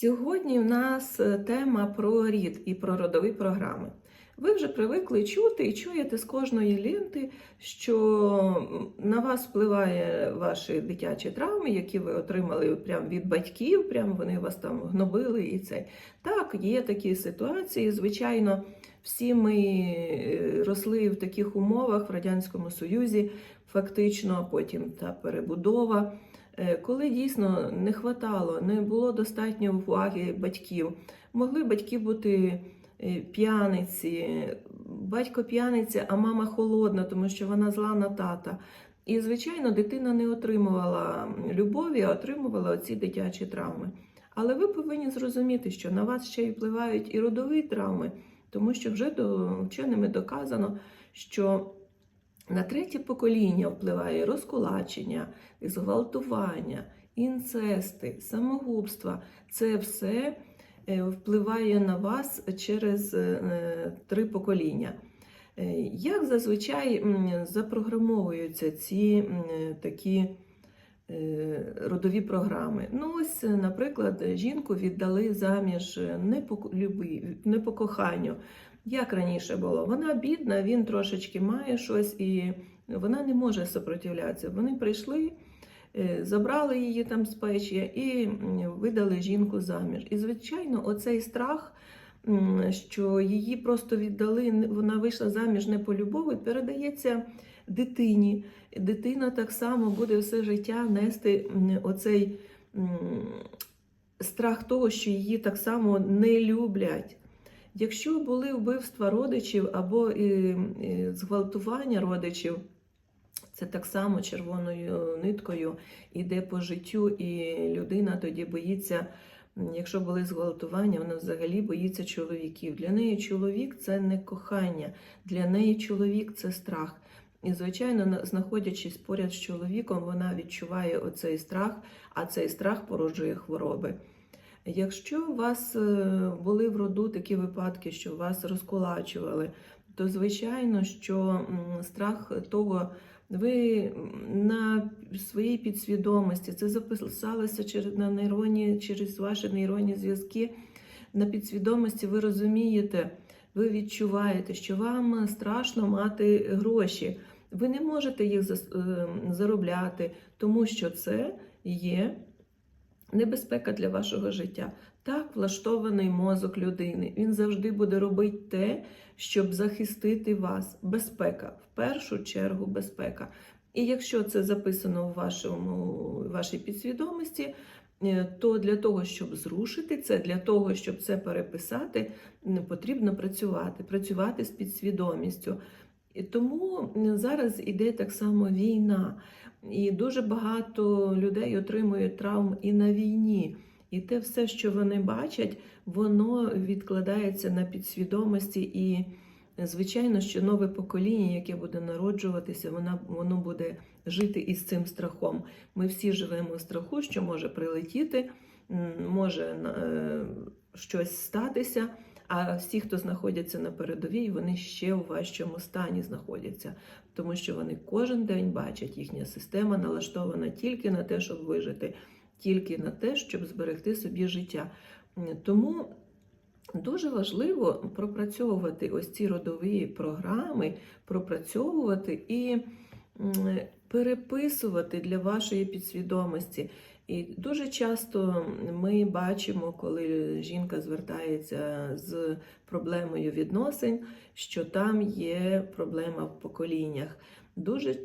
Сьогодні в нас е, тема про рід і про родові програми. Ви вже привикли чути і чуєте з кожної ленти, що на вас впливає ваші дитячі травми, які ви отримали прямо від батьків, прямо вони вас там гнобили і це. Так, є такі ситуації. Звичайно, всі ми е, росли в таких умовах в Радянському Союзі, фактично, потім та перебудова. Е, Коли дійсно не хватало, не було достатньо уваги батьків, могли батьки бути е, п'яниці, батько п'яниця, а мама холодна, тому що вона зла на тата. І, звичайно, дитина не отримувала любові, а отримувала оці дитячі травми. Але ви повинні зрозуміти, що на вас ще й впливають і родові травми, тому що вже до вченими доказано, що на третє покоління впливає розкулачення, зґвалтування, інцести, самогубства. Це все е, впливає на вас через е, три покоління. Е, Як зазвичай запрограмовуються ці такі родові програми? Ну, ось, наприклад, жінку віддали заміж не по любі, не по коханню. Як раніше було? Вона бідна, він трошечки має щось, і вона не може сопротивлятися. Вони прийшли, е, забрали її там з печі і видали жінку заміж. І, звичайно, оцей страх, що її просто віддали, вона вийшла заміж не по любові, передається дитині. Дитина так само буде все життя нести оцей страх того, що її так само не люблять. Якщо були вбивства родичів або і, і зґвалтування родичів, це так само червоною ниткою йде по життю, і людина тоді боїться, якщо були зґвалтування, вона взагалі боїться чоловіків. Для неї чоловік це не кохання, для неї чоловік це страх. І, звичайно, знаходячись поряд з чоловіком, вона відчуває оцей страх, а цей страх породжує хвороби. Якщо у вас е, були в роду такі випадки, що вас розкулачували, то звичайно, що страх того, ви на своїй підсвідомості це записалося через на нейроні, через ваші нейронні зв'язки. На підсвідомості ви розумієте, ви відчуваєте, що вам страшно мати гроші. Ви не можете їх е, заробляти, тому що це є небезпека для вашого життя. Так влаштований мозок людини. Він завжди буде робити те, щоб захистити вас. Безпека, в першу чергу, безпека. І якщо це записано в вашому, вашій підсвідомості, е, то для того, щоб зрушити це, для того, щоб це переписати, потрібно працювати, працювати з підсвідомістю. І тому зараз іде так само війна. І дуже багато людей отримують травм і на війні. І те все, що вони бачать, воно відкладається на підсвідомості. І, звичайно, що нове покоління, яке буде народжуватися, воно, воно буде жити із цим страхом. Ми всі живемо в страху, що може прилетіти, може е, щось статися. А всі, хто знаходяться на передовій, вони ще у важчому стані знаходяться, тому що вони кожен день бачать, їхня система налаштована тільки на те, щоб вижити, тільки на те, щоб зберегти собі життя. Тому дуже важливо пропрацьовувати ось ці родові програми, пропрацьовувати і переписувати для вашої підсвідомості. І дуже часто ми бачимо, коли жінка звертається з проблемою відносин, що там є проблема в поколіннях. Дуже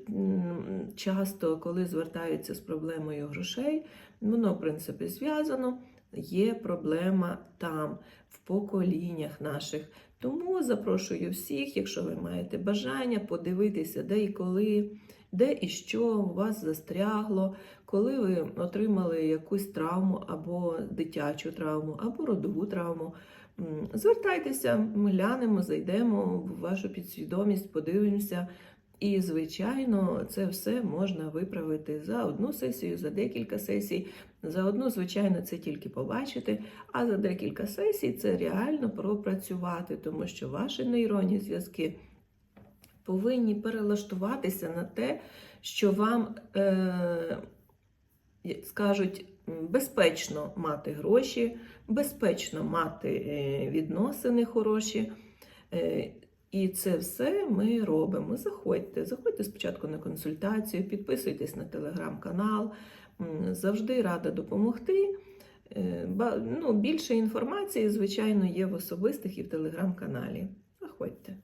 часто, коли звертаються з проблемою грошей, воно, в принципі, зв'язано, є проблема там, в поколіннях наших. Тому запрошую всіх, якщо ви маєте бажання, подивитися, де і коли, де і що у вас застрягло, коли ви отримали якусь травму або дитячу травму, або родову травму. Звертайтеся, ми глянемо, зайдемо в вашу підсвідомість, подивимося. І, звичайно, це все можна виправити за одну сесію, за декілька сесій. За одну, звичайно, це тільки побачити, а за декілька сесій це реально пропрацювати, тому що ваші нейронні зв'язки повинні перелаштуватися на те, що вам е, скажуть безпечно мати гроші, безпечно мати е, відносини хороші. Е, І це все ми робимо. Заходьте, заходьте спочатку на консультацію, підписуйтесь на телеграм-канал. Завжди рада допомогти. Е, Ну, більше інформації, звичайно, є в особистих і в телеграм-каналі. Заходьте.